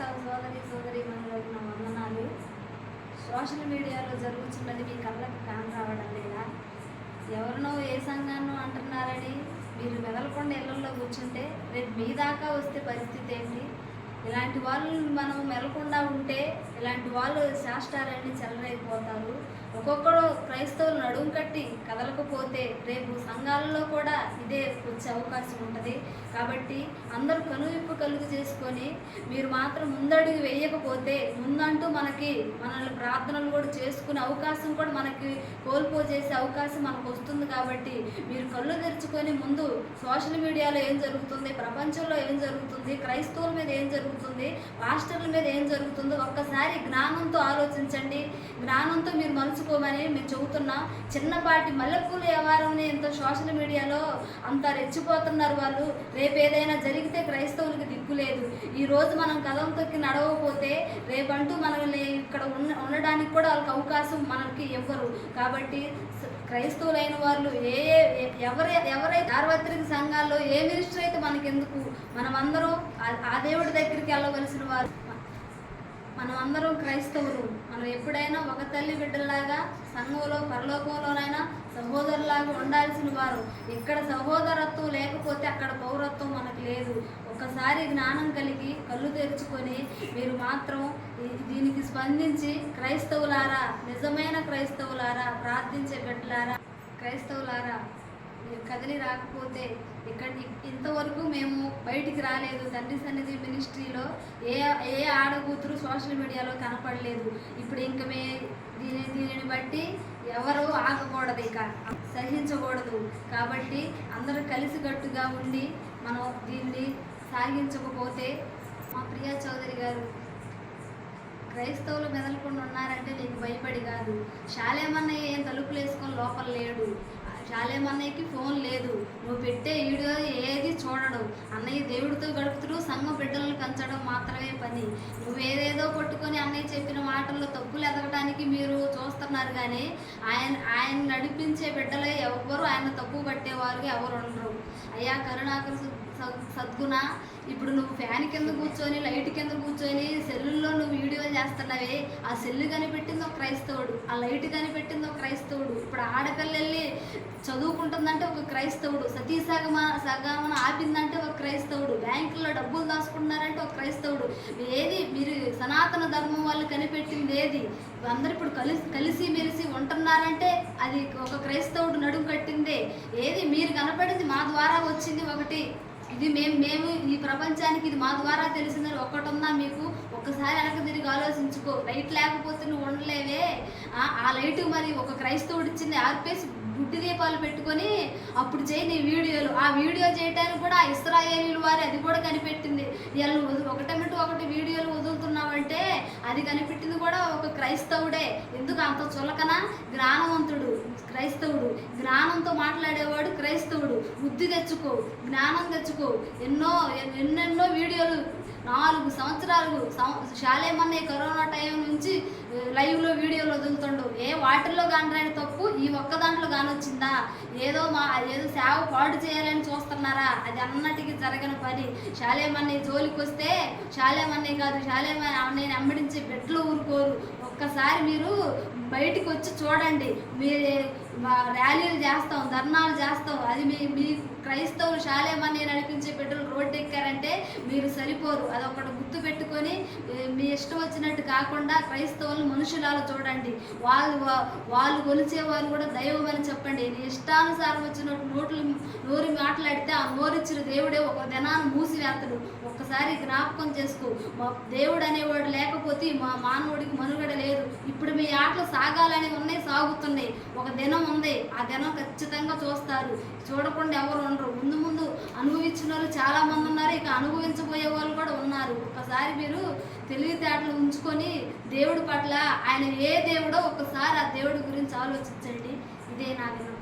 క్రైస్తవ సోదరి సోదరి మనలోకి వందనాలు సోషల్ మీడియాలో జరుగుతున్నది మీ కళ్ళకి కాన్ రావడం లేదా? ఎవరినో ఏ సంఘాన్నో అంటున్నారని మీరు మెదలకుండా ఇళ్ళలో కూర్చుంటే రేపు మీ దాకా వస్తే పరిస్థితి ఏంటి? ఇలాంటి వాళ్ళు మనం మెలకుండా ఉంటే ఇలాంటి వాళ్ళు శాస్త్రాలన్నీ చెలరైపోతారు ఒక్కొక్కడు క్రైస్తవులు నడుము కట్టి కదలకపోతే రేపు సంఘాలలో కూడా ఇదే వచ్చే అవకాశం ఉంటుంది. కాబట్టి అందరూ కనువిప్పు కలుగు చేసుకొని మీరు మాత్రం ముందడుగు వేయకపోతే ముందంటూ మనకి మనల్ని ప్రార్థనలు కూడా చేసుకునే అవకాశం కూడా మనకి కోల్పో చేసే అవకాశం మనకు వస్తుంది కాబట్టి మీరు కళ్ళు తెరుచుకొని ముందు సోషల్ మీడియాలో ఏం జరుగుతుంది ప్రపంచంలో ఏం జరుగుతుంది క్రైస్తవుల మీద ఏం జరుగుతుంది పాస్టర్ల మీద ఏం జరుగుతుందో ఒక్కసారి జ్ఞానంతో ఆలోచించండి. జ్ఞానంతో మీరు మలుచుకోమని మేము చెబుతున్నాం. చిన్నపాటి మల్లెపూల వ్యవహారంని ఇంత సోషల్ మీడియాలో అంత రెచ్చిపోతున్నారు వాళ్ళు. రేపు ఏదైనా జరిగితే క్రైస్తవులకు దిక్కు లేదు. ఈ రోజు మనం కథం తొక్కి నడవకపోతే రేపంటూ మనల్ని ఇక్కడ ఉన్న ఉండడానికి కూడా వాళ్ళకి అవకాశం మనకి ఇవ్వరు కాబట్టి క్రైస్తవులైన వాళ్ళు ఏ- ఎవరు ఎవరైతే సార్వత్రిక సంఘాల్లో ఏ మినిస్టర్ అయితే మనకెందుకు? మనమందరం ఆ- ఆ దేవుడి దగ్గరికి వెళ్ళవలసిన వారు. మనమందరం క్రైస్తవులు. మనం ఎప్పుడైనా ఒక తల్లి బిడ్డలాగా సంఘంలో పరలోకంలోనైనా సహోదరులాగా ఉండాల్సిన వారు. ఇక్కడ సహోదరత్వం లేకపోతే అక్కడ పౌరత్వం మనకు లేదు. ఒకసారి జ్ఞానం కలిగి కళ్ళు తెరుచుకొని మీరు మాత్రం దీనికి స్పందించి క్రైస్తవులారా నిజమైన క్రైస్తవులారా ప్రార్థించే బిడ్డలారా క్రైస్తవులారా. కదిలి రాకపోతే ఇక్కడ ఇంతవరకు మేము బయటికి రాలేదు. తండ్రి సన్నిధి మినిస్ట్రీలో ఏ ఏ ఆడకూతురు సోషల్ మీడియాలో కనపడలేదు. ఇప్పుడు ఇంక మే దీని దీనిని బట్టి ఎవరు ఆగకూడదు ఇక. సహించకూడదు. కాబట్టి అందరూ కలిసికట్టుగా ఉండి మనం దీన్ని సాగించకపోతే మా ప్రియా చౌదరి గారు క్రైస్తవులు మెదలకుండా ఉన్నారంటే నీకు భయపడి కాదు. శాలేమన్నయ్య ఏం తలుపులు వేసుకొని లోపల లేడు. శాలేమన్నయ్యకి ఫోన్ లేదు. నువ్వు పెట్టే వీడియో ఏది చూడడు. అన్నయ్య దేవుడితో గడుపుతూ సంఘం బిడ్డలను పెంచడం మాత్రమే పని. నువ్వు ఏదేదో పట్టుకొని అన్నయ్య చెప్పిన మాటల్లో తప్పులు ఎదగడానికి మీరు చూస్తున్నారు కానీ ఆయన ఆయన నడిపించే బిడ్డలే ఎవ్వరు ఆయన తప్పు పట్టేవారు ఎవరు ఉండరు అయ్యా కరుణాకర సద్- సద్గుణ ఇప్పుడు నువ్వు ఫ్యాన్ కింద కూర్చొని లైట్ కింద కూర్చొని సెల్లుల్లో నువ్వు వీడియోలు చేస్తున్నావే. ఆ సెల్లు కనిపెట్టింది ఒక క్రైస్తవుడు. ఆ లైట్ కనిపెట్టింది ఒక క్రైస్తవుడు. ఇప్పుడు ఆడపిల్ల వెళ్ళి చదువుకుంటుందంటే ఒక క్రైస్తవుడు. సతీ సగమ సగమన ఆపిందంటే ఒక క్రైస్తవుడు. బ్యాంకుల్లో డబ్బులు దాచుకుంటున్నారంటే ఒక క్రైస్తవుడు. ఏది? మీరు సనాతన ధర్మం వాళ్ళు కనిపెట్టింది ఏది? అందరు ఇప్పుడు కలిసి కలిసి మెలిసి ఉంటున్నారంటే అది ఒక క్రైస్తవుడు నడుము కట్టిందే. ఏది? మీరు కనపడింది మా ద్వారా వచ్చింది ఒకటి. ఇది మేము మేము ఈ ప్రపంచానికి ఇది మా ద్వారా తెలిసిందని ఒకటి ఉందా మీకు? ఒక్కసారి వెనక తిరిగి ఆలోచించుకో లైట్ లేకపోతే నువ్వు ఉండలేవే. ఆ లైట్ మరి ఒక క్రైస్తవుడు ఇచ్చింది ఆర్పేసి గుడ్డి దీపాలు పెట్టుకొని అప్పుడు చేయి నీ వీడియోలు. ఆ వీడియో చేయడానికి కూడా ఇస్రాయేలీల ఇస్రాయేలీలు వారి అది కూడా కనిపెట్టింది. వీళ్ళు వదు- ఒకటమిటి ఒకటి వీడియోలు వదులుతున్నావంటే అది కనిపెట్టింది కూడా ఒక క్రైస్తవుడే. ఎందుకు అంత చులకన? జ్ఞానవంతుడు క్రైస్తవుడు. జ్ఞానంతో మాట్లాడేవాడు క్రైస్తవుడు. బుద్ధి తెచ్చుకో జ్ఞానం తెచ్చుకో. ఎన్నో ఎన్నెన్నో వీడియోలు నాలుగు సంవత్సరాలు శాలేమన్నే కరోనా టైం నుంచి లైవ్లో వీడియోలు వదులుతుండు. ఏ వాటిల్లో కానరాని తప్పు ఈ ఒక్క దాంట్లో కానొచ్చిందా? ఏదో మా ఏదో సేవ పాడు చేయాలని చూస్తున్నారా? అది అన్నటికి జరగని పని. శాలేమన్నే జోలికి వస్తే శాలేమన్నే కాదు శాలేమన్ నేను అమ్మడించి బెడ్లు ఊరుకోరు. ఒక్కసారి మీరు బయటకు వచ్చి చూడండి. మీరు ర్యాలీలు చేస్తాం ధర్నాలు చేస్తాం. అది మీ మీ క్రైస్తవులు శాలేమని నడిపించే పెట్రోల్ రోడ్డు ఎక్కారంటే మీరు సరిపోరు. అదొకటి గుర్తు పెట్టుకొని మీ ఇష్టం వచ్చినట్టు కాకుండా క్రైస్తవులు మనుషులాలో చూడండి. వాళ్ళు వాళ్ళు కొలిచే కూడా దైవం అని చెప్పండి. నీ ఇష్టానుసారం వచ్చినట్టు నోట్లు నోరు మాట్లాడితే ఆ నోరిచ్చిన దేవుడే ఒక దినాన్ని మూసివేస్తాడు. ఒక్కసారి జ్ఞాపకం చేసుకో. మా దేవుడు అనేవాడు లేకపోతే మా మానవుడికి మనుగడ లేదు. ఇప్పుడు మీ ఆటలు సాగాలని ఉన్నాయి సాగుతున్నాయి. ఒక దినం ఉంది. ఆ దినం ఖచ్చితంగా చూస్తారు. చూడకుండా ఎవరు ఉండరు. ముందు ముందు అనుభవించిన వాళ్ళు చాలా మంది ఉన్నారు. ఇక అనుభవించబోయే వాళ్ళు కూడా ఉన్నారు. ఒకసారి మీరు తెలివితేటలు ఉంచుకొని దేవుడి పట్ల ఆయన ఏ దేవుడో ఒకసారి ఆ దేవుడి గురించి ఆలోచించండి. ఇదే నా విన్నపం.